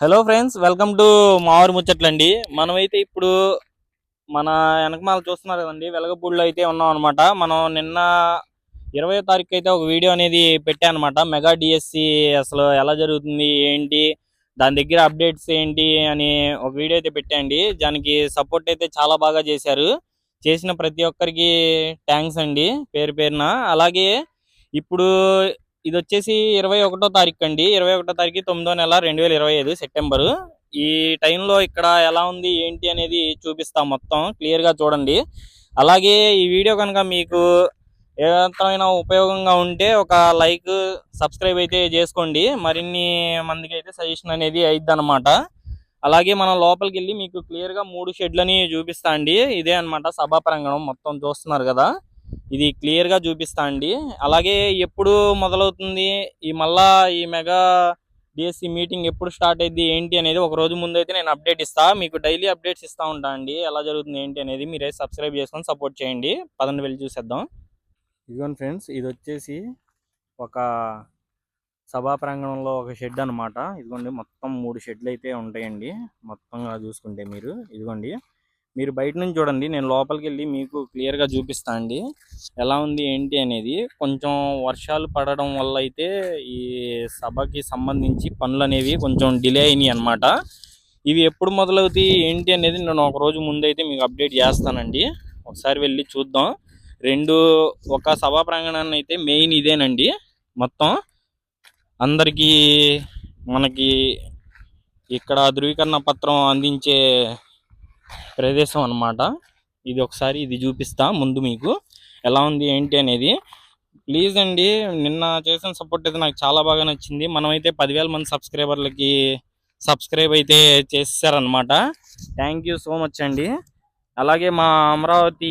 Hello friends welcome to మావారి ముచ్చట్లండి. మనమైతే ఇప్పుడు మన వెనకమాల చూస్తున్నారు కదండి వెలగపూడిలో అయితే ఉన్నాం అనమాట మనం నిన్న ఇరవై తారీఖు అయితే ఒక వీడియో అనేది పెట్టా అనమాట మెగా డిఎస్సి అసలు ఎలా జరుగుతుంది ఏంటి దాని దగ్గర అప్డేట్స్ ఏంటి అని ఒక వీడియో అయితే పెట్టండి దానికి సపోర్ట్ అయితే చాలా బాగా చేశారు. చేసిన ప్రతి ఒక్కరికి థ్యాంక్స్ అండి పేరు పేరున. అలాగే ఇప్పుడు ఇది వచ్చేసి ఇరవై ఒకటో తారీఖు అండి ఇరవై ఒకటో తారీఖు తొమ్మిదో నెల రెండు వేల ఇరవై ఐదు సెప్టెంబర్. ఈ టైంలో ఇక్కడ ఎలా ఉంది ఏంటి అనేది చూపిస్తాం మొత్తం. క్లియర్గా చూడండి. అలాగే ఈ వీడియో కనుక మీకు ఏమైనా ఉపయోగంగా ఉంటే ఒక లైక్ సబ్స్క్రైబ్ అయితే చేసుకోండి. మరిన్ని మందికి అయితే సజెషన్ అనేది అయిద్ది అనమాట అలాగే మనం లోపలికి వెళ్ళి మీకు క్లియర్గా మూడు షెడ్లని చూపిస్తా అండి. ఇదే అన్నమాట సభా ప్రాంగణం మొత్తం చూస్తున్నారు కదా. ఇది క్లియర్గా చూపిస్తా అండి. అలాగే ఎప్పుడు మొదలవుతుంది? ఈ మళ్ళా ఈ మెగా డిఎస్సి మీటింగ్ ఎప్పుడు స్టార్ట్ అయింది ఏంటి అనేది ఒక రోజు ముందు అయితే నేను అప్డేట్ ఇస్తా. మీకు డైలీ అప్డేట్స్ ఇస్తా ఉంటా అండి. ఎలా జరుగుతుంది ఏంటి అనేది మీరే సబ్స్క్రైబ్ చేసుకొని సపోర్ట్ చేయండి. పదండి వెళ్ళి చూసేద్దాం. ఇదిగోండి ఫ్రెండ్స్ ఇది వచ్చేసి ఒక సభా ప్రాంగణంలో ఒక షెడ్ అన్నమాట. ఇదిగోండి మొత్తం మూడు షెడ్లు అయితే ఉంటాయండి. మొత్తంగా చూసుకుంటే మీరు. ఇదిగోండి. మీరు బయట నుంచి చూడండి నేను లోపలికి వెళ్ళి మీకు క్లియర్గా చూపిస్తా అండి. ఎలా ఉంది ఏంటి అనేది. కొంచెం వర్షాలు పడడం వల్ల అయితే ఈ సభకి సంబంధించి పనులు అనేవి కొంచెం డిలే అయినాయి అన్నమాట. ఇవి ఎప్పుడు మొదలవుతాయి ఏంటి అనేది నేను ఒక రోజు ముందైతే మీకు అప్డేట్ చేస్తానండి. ఒకసారి వెళ్ళి చూద్దాం. రెండు ఒక సభా ప్రాంగణాన్ని అయితే మెయిన్ ఇదేనండి. మొత్తం అందరికీ మనకి ఇక్కడ ధృవీకరణ పత్రం అందించే ప్రదేశం అన్నమాట. ఇది ఒకసారి ఇది చూపిస్తా ముందు మీకు. ఎలా ఉంది ఏంటి అనేది. ప్లీజ్ అండి నిన్న చేసిన సపోర్ట్ అయితే నాకు చాలా బాగా నచ్చింది. మనమైతే పదివేల మంది సబ్స్క్రైబర్లకి సబ్స్క్రైబ్ అయితే చేశారనమాట థ్యాంక్ యూ సో మచ్ అండి. అలాగే మా అమరావతి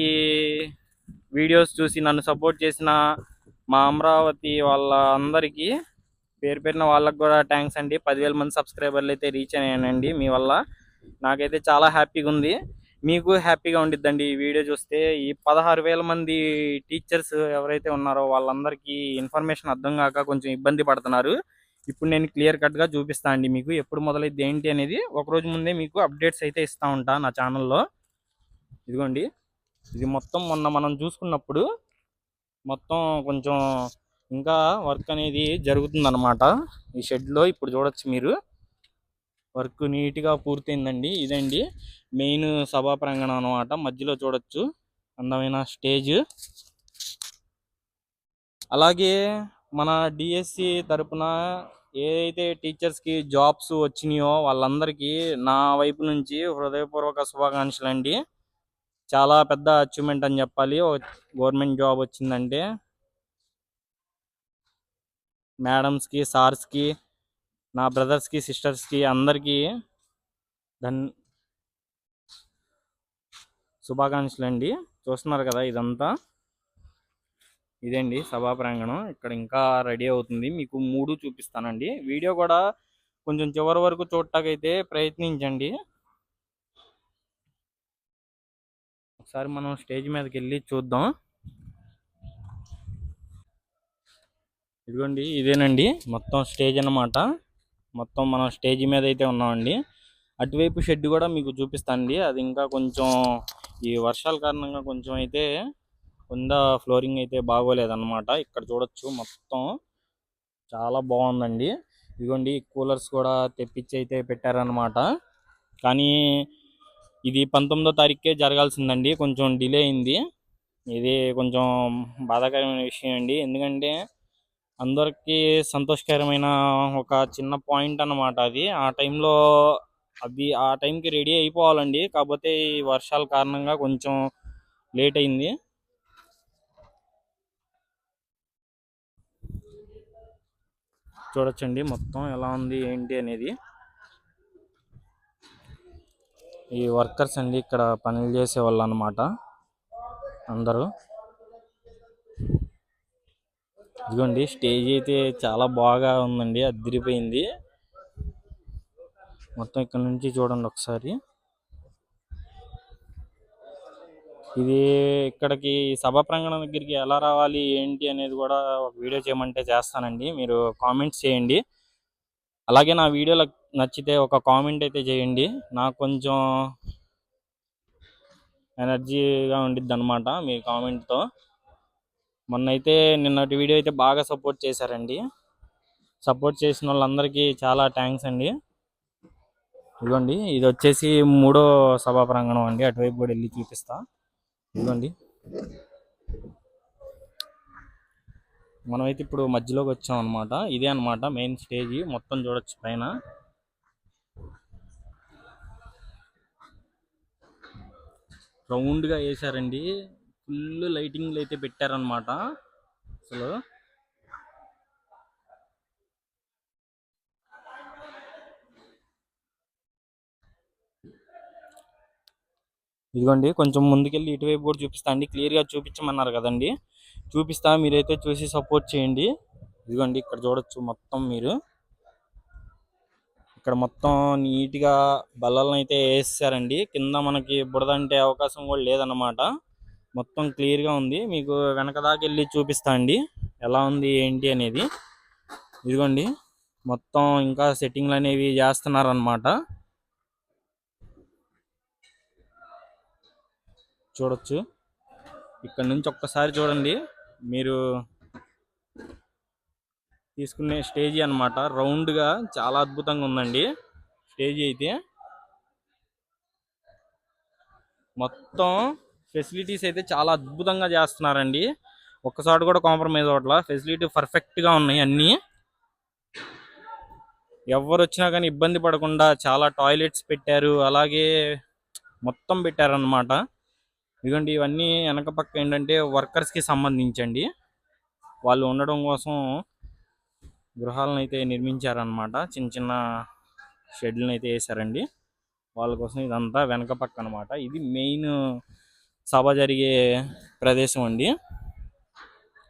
వీడియోస్ చూసి నన్ను సపోర్ట్ చేసిన మా అమరావతి వాళ్ళ అందరికీ పేరు పేరున వాళ్ళకి కూడా థ్యాంక్స్ అండి. పదివేల మంది సబ్స్క్రైబర్లు అయితే రీచ్ అయ్యానండి మీ వల్ల. నాకైతే చాలా హ్యాపీగా ఉంది. మీకు హ్యాపీగా ఉండిద్దండి. ఈ వీడియో చూస్తే ఈ పదహారు వేల మంది టీచర్స్ ఎవరైతే ఉన్నారో వాళ్ళందరికీ ఇన్ఫర్మేషన్ అర్థం కాక కొంచెం ఇబ్బంది పడుతున్నారు. ఇప్పుడు నేను క్లియర్ కట్గా చూపిస్తా అండి మీకు ఎప్పుడు మొదలైద్ది ఏంటి అనేది. ఒకరోజు ముందే మీకు అప్డేట్స్ అయితే ఇస్తూ ఉంటా నా ఛానల్లో. ఇదిగోండి. ఇది మొత్తం మొన్న మనం చూసుకున్నప్పుడు మొత్తం కొంచెం ఇంకా వర్క్ అనేది జరుగుతుందన్నమాట. ఈ షెడ్లో ఇప్పుడు చూడొచ్చు మీరు. వర్క్ నీట్గా పూర్తయిందండి. ఇదండి మెయిన్ సభా ప్రాంగణం అనమాట మధ్యలో చూడొచ్చు. అందమైన స్టేజ్. అలాగే మన డిఎస్సి తరపున ఏదైతే టీచర్స్కి జాబ్స్ వచ్చినాయో వాళ్ళందరికీ నా వైపు నుంచి హృదయపూర్వక శుభాకాంక్షలు అండి చాలా పెద్ద అచీవ్మెంట్ అని చెప్పాలి. గవర్నమెంట్ జాబ్ వచ్చిందంటే. మేడమ్స్కి సార్స్కి నా బ్రదర్స్కి సిస్టర్స్కి అందరికీ ధన్ శుభాకాంక్షలు అండి చూస్తున్నారు కదా ఇదంతా? ఇదండి సభా ప్రాంగణం. ఇక్కడ ఇంకా రెడీ అవుతుంది. మీకు మూడు చూపిస్తానండి. వీడియో కూడా కొంచెం చివరి వరకు చూడటాకైతే ప్రయత్నించండి. ఒకసారి మనం స్టేజ్ మీదకి వెళ్ళి చూద్దాం. ఇదిగోండి ఇదేనండి మొత్తం స్టేజ్ అన్నమాట. మొత్తం మనం స్టేజ్ మీద అయితే ఉన్నామండి. అటువైపు షెడ్ కూడా మీకు చూపిస్తానండి. అది ఇంకా కొంచెం ఈ వర్షాల కారణంగా కొంచెం అయితే కింద ఫ్లోరింగ్ అయితే బాగోలేదన్నమాట. ఇక్కడ చూడొచ్చు మొత్తం చాలా బాగుందండి. ఇదిగోండి కూలర్స్ కూడా తెప్పించి అయితే పెట్టారనమాట కానీ ఇది పంతొమ్మిదో తారీఖుకే జరగాల్సిందండి. కొంచెం డిలే అయింది. ఇది కొంచెం బాధాకరమైన విషయం అండి. ఎందుకంటే అందరికీ సంతోషకరమైన ఒక చిన్న పాయింట్ అన్నమాట అది. ఆ టైంలో అది ఆ టైంకి రెడీ అయిపోవాలండి. కాకపోతే ఈ వర్షాల కారణంగా కొంచెం లేట్ అయింది. చూడొచ్చండి మొత్తం ఎలా ఉంది ఏంటి అనేది. ఈ వర్కర్స్ అండి ఇక్కడ పనులు చేసే వాళ్ళు అనమాట అందరూ. ఇదిగోండి స్టేజ్ అయితే చాలా బాగా ఉందండి అదిరిపోయింది మొత్తం ఇక్కడ నుంచి చూడండి ఒకసారి. ఇది ఇక్కడికి సభా ప్రాంగణం దగ్గరికి ఎలా రావాలి ఏంటి అనేది కూడా ఒక వీడియో చేయమంటే చేస్తానండి. మీరు కామెంట్స్ చేయండి. అలాగే నా వీడియోలో నచ్చితే ఒక కామెంట్ అయితే చేయండి. నాకు కొంచెం ఎనర్జీగా ఉండిద్ది అనమాట మీ కామెంట్తో. మొన్న అయితే నిన్నటి వీడియో అయితే బాగా సపోర్ట్ చేశారండి. సపోర్ట్ చేసిన వాళ్ళందరికీ చాలా థ్యాంక్స్ అండి. ఇదిగోండి ఇది వచ్చేసి మూడో సభా ప్రాంగణం అండి. అటువైపు కూడా వెళ్ళి చూపిస్తా. ఇదిగోండి. మనమైతే ఇప్పుడు మధ్యలోకి వచ్చాం అనమాట ఇదే అన్నమాట మెయిన్ స్టేజ్ మొత్తం చూడొచ్చు పైన. రౌండ్గా వేశారండి. వేసారండి ఫుల్ లైటింగ్లు అయితే పెట్టారనమాట అసలు. ఇదిగోండి కొంచెం ముందుకెళ్ళి ఇటువైపు కూడా చూపిస్తా అండి. క్లియర్గా చూపించమన్నారు కదండి. చూపిస్తా మీరైతే చూసి సపోర్ట్ చేయండి. ఇదిగోండి ఇక్కడ చూడొచ్చు మొత్తం మీరు. ఇక్కడ మొత్తం నీట్గా బల్లలను అయితే వేసేసారండి కింద మనకి బురద అంటే అవకాశం కూడా లేదన్నమాట. మొత్తం క్లియర్గా ఉంది. మీకు వెనక దాకా వెళ్ళి చూపిస్తా అండి. ఎలా ఉంది ఏంటి అనేది. ఇదిగోండి. మొత్తం ఇంకా సెట్టింగ్లు అనేవి చేస్తున్నారు అనమాట చూడొచ్చు. ఇక్కడ నుంచి ఒక్కసారి చూడండి. మీరు తీసుకునే స్టేజీ అన్నమాట. రౌండ్గా చాలా అద్భుతంగా ఉందండి. స్టేజీ అయితే. మొత్తం ఫెసిలిటీస్ అయితే చాలా అద్భుతంగా చేస్తున్నారండి. ఒక్కసారి కూడా కాంప్రమైజ్ అవ్వట్లా. ఫెసిలిటీ పర్ఫెక్ట్గా ఉన్నాయి అన్నీ. ఎవరు వచ్చినా కానీ ఇబ్బంది పడకుండా చాలా టాయిలెట్స్ పెట్టారు. అలాగే మొత్తం పెట్టారన్నమాట. ఇదిగోండి ఇవన్నీ వెనక పక్క ఏంటంటే వర్కర్స్కి సంబంధించండి. వాళ్ళు ఉండడం కోసం గృహాలను అయితే నిర్మించారనమాట చిన్న చిన్న షెడ్లను అయితే వేసారండి వాళ్ళ కోసం ఇదంతా వెనక పక్క అనమాట ఇది మెయిన్ సభ జరిగే ప్రదేశం అండి.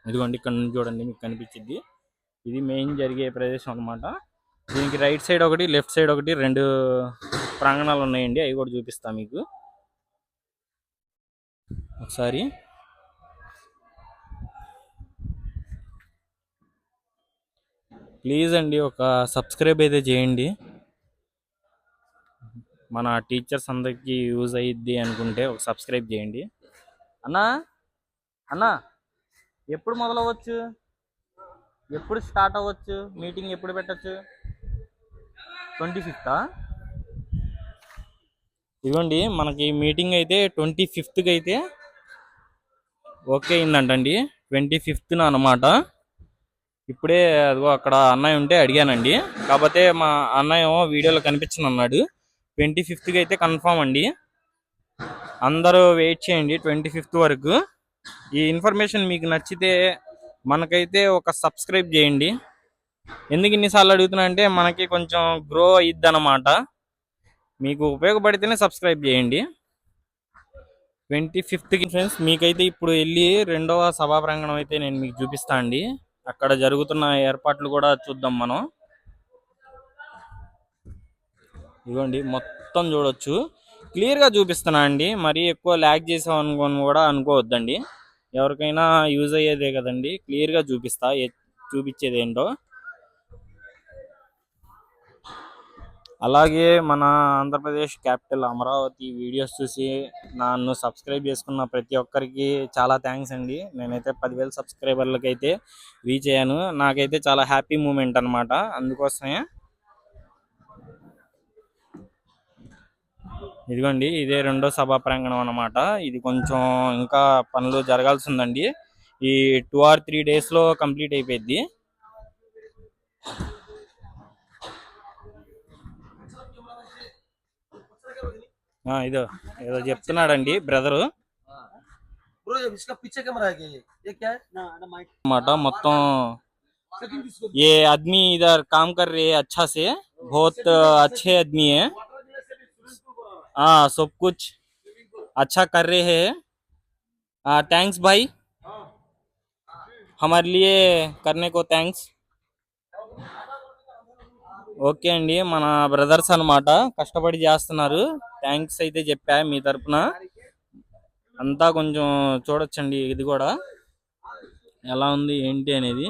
ఇదిగోండి ఇక్కడ నుంచి చూడండి మీకు కనిపించింది. ఇది మెయిన్ జరిగే ప్రదేశం అన్నమాట. దీనికి రైట్ సైడ్ ఒకటి లెఫ్ట్ సైడ్ ఒకటి రెండు ప్రాంగణాలు ఉన్నాయండి. అవి కూడా చూపిస్తా మీకు. ఒకసారి. ప్లీజ్ అండి ఒక సబ్స్క్రైబ్ అయితే చేయండి. మన టీచర్స్ అందరికీ యూజ్ అయ్యిద్ది అనుకుంటే ఒక సబ్స్క్రైబ్ చేయండి. అన్నా అన్నా ఎప్పుడు మొదలవ్వచ్చు? ఎప్పుడు స్టార్ట్ అవ్వచ్చు? మీటింగ్ ఎప్పుడు పెట్టచ్చు? ట్వంటీ ఫిఫ్తా ఇదిగోండి మనకి మీటింగ్ అయితే ట్వంటీ ఫిఫ్త్కి అయితే ఓకే అయిందంటండి. ట్వంటీ ఫిఫ్త్న అనమాట ఇప్పుడే అదిగో అక్కడ అన్నయ్య ఉంటే అడిగానండి. కాకపోతే మా అన్నయ్య వీడియోలో కనిపించను అన్నాడు ట్వంటీ ఫిఫ్త్కి అయితే కన్ఫామ్ అండి. అందరూ వెయిట్ చేయండి ట్వంటీ ఫిఫ్త్ వరకు. ఈ ఇన్ఫర్మేషన్ మీకు నచ్చితే మనకైతే ఒక సబ్స్క్రైబ్ చేయండి. ఎందుకు ఇన్నిసార్లు అడుగుతున్నా అంటే మనకి కొంచెం గ్రో అయ్యిద్ది అనమాట మీకు ఉపయోగపడితేనే సబ్స్క్రైబ్ చేయండి. ట్వంటీ ఫిఫ్త్కి ఫ్రెండ్స్ మీకైతే ఇప్పుడు వెళ్ళి రెండవ సభా ప్రాంగణం అయితే నేను మీకు చూపిస్తా అండి. అక్కడ జరుగుతున్న ఏర్పాట్లు కూడా చూద్దాం మనం. ఇదిగోండి మొత్తం చూడొచ్చు. క్లియర్గా చూపిస్తున్నా అండి. మరీ ఎక్కువ ల్యాగ్ చేసాం అనుకోని కూడా అనుకోవద్దండి. ఎవరికైనా యూజ్ అయ్యేదే కదండి. క్లియర్గా చూపిస్తా. చూపించేది ఏంటో. అలాగే మన ఆంధ్రప్రదేశ్ క్యాపిటల్ అమరావతి వీడియోస్ చూసి నన్ను సబ్స్క్రైబ్ చేసుకున్న ప్రతి ఒక్కరికి చాలా థ్యాంక్స్ అండి. నేనైతే పదివేల సబ్స్క్రైబర్లకైతే రీచ్ అయ్యాను. నాకైతే చాలా హ్యాపీ మూమెంట్ అన్నమాట. అందుకోసమే ఇదిగోండి ఇదే రెండో సభా ప్రాంగణం అనమాట ఇది కొంచెం ఇంకా పనులు జరగాల్సి ఉందండి ఈ టూ ఆర్ త్రీ డేస్లో కంప్లీట్ అయిపోయింది ఇదో ఏదో చెప్తున్నాడండి బ్రదరు. అనమాట మొత్తం ఏ అద్మి ఇదర్ కామ్ కర్ బోత్ అచ్చే అద్మియే. है हाँ सब कुछ अच्छा कर रहे हैं थैंक्स भाई हमारे लिए करने को థ్యాంక్స్ ఓకే అండి మన బ్రదర్స్ అన్నమాట కష్టపడి చేస్తున్నారు థ్యాంక్స్ అయితే చెప్పా మీ తరపున అంతా కొంచెం చూడొచ్చండి ఇది కూడా ఎలా ఉంది ఏంటి అనేది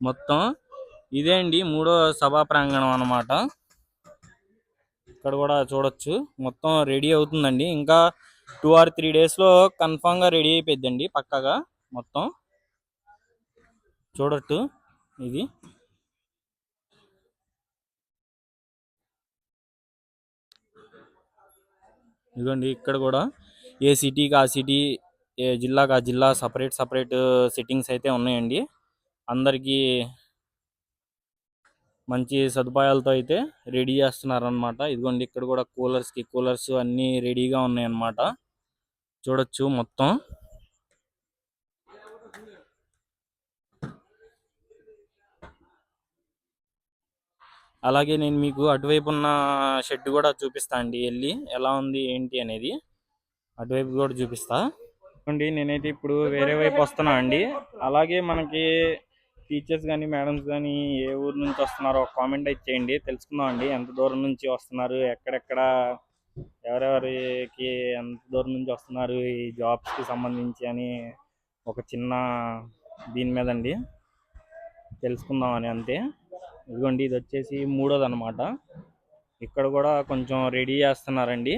మొత్తం ఇదే అండి మూడో సభా ప్రాంగణం అన్నమాట ఇక్కడ కూడా చూడొచ్చు. మొత్తం రెడీ అవుతుందండి. ఇంకా టూ ఆర్ త్రీ డేస్లో కన్ఫామ్గా రెడీ అయిపోద్దండి పక్కగా మొత్తం. చూడట్టు ఇది. ఇదిగోండి ఇక్కడ కూడా ఏ సిటీకి ఆ సిటీ ఏ జిల్లాకి ఆ జిల్లా సపరేట్ సపరేట్ సిట్టింగ్స్ అయితే ఉన్నాయండి. అందరికీ మంచి సదుపాయాలతో అయితే రెడీ చేస్తున్నారనమాట ఇదిగోండి ఇక్కడ కూడా కూలర్స్కి కూలర్స్ అన్ని రెడీగా ఉన్నాయన్నమాట. చూడొచ్చు మొత్తం. అలాగే నేను మీకు అటువైపు ఉన్న షెడ్ కూడా చూపిస్తా అండి. వెళ్ళి ఎలా ఉంది ఏంటి అనేది అటువైపు కూడా చూపిస్తా. అండి నేనైతే ఇప్పుడు వేరే వైపు వస్తున్నా అండి. అలాగే మనకి టీచర్స్ కానీ మేడమ్స్ కానీ ఏ ఊరు నుంచి వస్తున్నారో కామెంట్ అయితే చేయండి. తెలుసుకుందాం అండి. ఎంత దూరం నుంచి వస్తున్నారు? ఎక్కడెక్కడ? ఎవరెవరికి ఎంత దూరం నుంచి వస్తున్నారు? ఈ జాబ్స్కి కి సంబంధించి అని ఒక చిన్న దీని మీద అండి. తెలుసుకుందాం అని అంతే. ఇదిగోండి ఇది వచ్చేసి మూడోది అనమాట ఇక్కడ కూడా కొంచెం రెడీ చేస్తున్నారండి.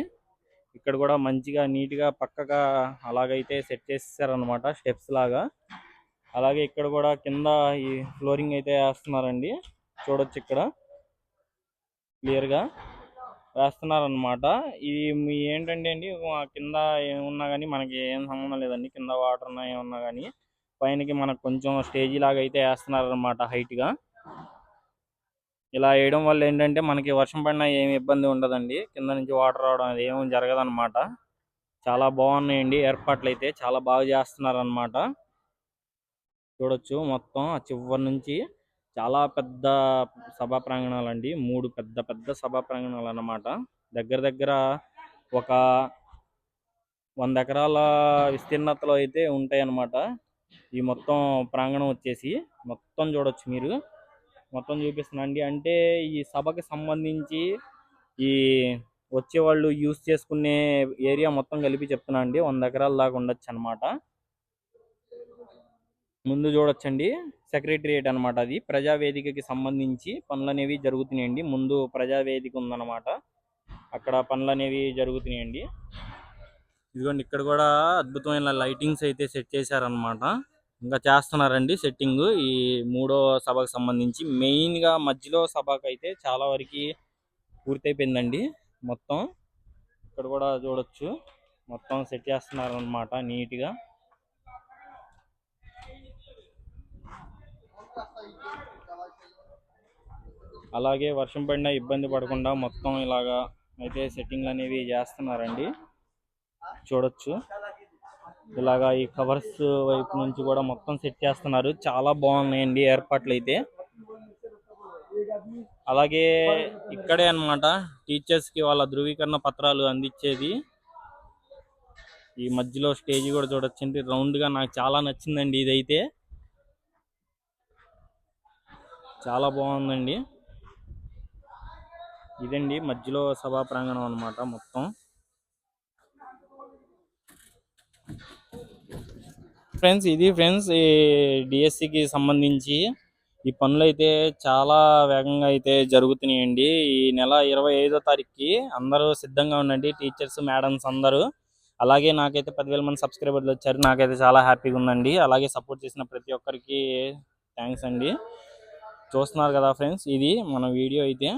ఇక్కడ కూడా మంచిగా నీట్గా పక్కగా అలాగైతే సెట్ చేసేసారనమాట స్టెప్స్ లాగా. అలాగే ఇక్కడ కూడా కింద ఈ ఫ్లోరింగ్ అయితే వేస్తున్నారండి. చూడొచ్చు ఇక్కడ. క్లియర్గా వేస్తున్నారనమాట ఇది మీ ఏంటంటే అండి? కింద ఏమున్నా కానీ మనకి ఏం సంబంధం లేదండి. కింద వాటర్ ఉన్నా ఏమున్నా కానీ పైనకి మనకు కొంచెం స్టేజీ లాగా అయితే వేస్తున్నారనమాట హైట్గా ఇలా వేయడం వల్ల ఏంటంటే మనకి వర్షం పడినా ఏమి ఇబ్బంది ఉండదండి. కింద నుంచి వాటర్ రావడం అది ఏమి జరగదన్నమాట. చాలా బాగున్నాయండి. ఏర్పాట్లు అయితే చాలా బాగా చేస్తున్నారనమాట చూడొచ్చు. మొత్తం ఆ చివరి నుంచి చాలా పెద్ద సభా ప్రాంగణాలు అండి మూడు పెద్ద పెద్ద సభా ప్రాంగణాలు అన్నమాట దగ్గర దగ్గర ఒక వంద ఎకరాల విస్తీర్ణతలో అయితే ఉంటాయి అన్నమాట ఈ మొత్తం ప్రాంగణం వచ్చేసి మొత్తం చూడొచ్చు మీరు. మొత్తం చూపిస్తున్నాండి అంటే ఈ సభకి సంబంధించి ఈ వచ్చే వాళ్ళు యూస్ చేసుకునే ఏరియా మొత్తం కలిపి చెప్తున్నా అండి. వంద ఎకరాల దాకా ఉండొచ్చు అనమాట ముందు చూడొచ్చండి. సెక్రటరియేట్ అన్నమాట అది. ప్రజావేదికకి సంబంధించి పనులు అనేవి జరుగుతున్నాయండి. ముందు ప్రజావేదిక ఉందన్నమాట. అక్కడ పనులు అనేవి జరుగుతున్నాయండి. ఇదిగోండి ఇక్కడ కూడా అద్భుతమైన లైటింగ్స్ అయితే సెట్ చేశారనమాట ఇంకా చేస్తున్నారండి సెట్టింగ్. ఈ మూడో సభకు సంబంధించి మెయిన్గా మధ్యలో సభకు అయితే చాలా వరకు పూర్తయిపోయిందండి మొత్తం. ఇక్కడ కూడా చూడొచ్చు. మొత్తం సెట్ చేస్తున్నారు నీట్గా. అలాగే వర్షం పడినా ఇబ్బంది పడకుండా మొత్తం ఇలాగా అయితే సెట్టింగ్లు అనేవి చేస్తున్నారండి. చూడొచ్చు. ఇలాగా ఈ కవర్స్ వైపు నుంచి కూడా మొత్తం సెట్ చేస్తున్నారు. చాలా బాగున్నాయండి ఏర్పాట్లు అయితే. అలాగే ఇక్కడే అన్నమాట టీచర్స్కి వాళ్ళ ధృవీకరణ పత్రాలు అందించేది. ఈ మధ్యలో స్టేజ్ కూడా చూడొచ్చండి. రౌండ్గా నాకు చాలా నచ్చిందండి ఇదైతే. చాలా బాగుందండి. ఇదండి మధ్యలో సభా ప్రాంగణం అన్నమాట మొత్తం. ఫ్రెండ్స్ ఇది ఫ్రెండ్స్ ఈ డిఎస్సికి సంబంధించి ఈ పనులు అయితే చాలా వేగంగా అయితే జరుగుతున్నాయండి. ఈ నెల ఇరవై ఐదో తారీఖుకి అందరూ సిద్ధంగా ఉండండి. టీచర్స్ మేడమ్స్ అందరూ. అలాగే నాకైతే పదివేల మంది సబ్స్క్రైబర్లు వచ్చారు. నాకైతే చాలా హ్యాపీగా ఉందండి. అలాగే సపోర్ట్ చేసిన ప్రతి ఒక్కరికి థ్యాంక్స్ అండి. చూస్తున్నారు కదా ఫ్రెండ్స్ ఇది మన వీడియో అయితే.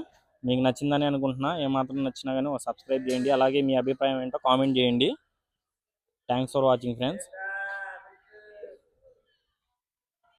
మీకు నచ్చిందని అనుకుంటున్నా ఏమాత్రం నచ్చినా కానీ సబ్స్క్రైబ్ చేయండి. అలాగే మీ అభిప్రాయం ఏంటో కామెంట్ చేయండి. Thanks for watching friends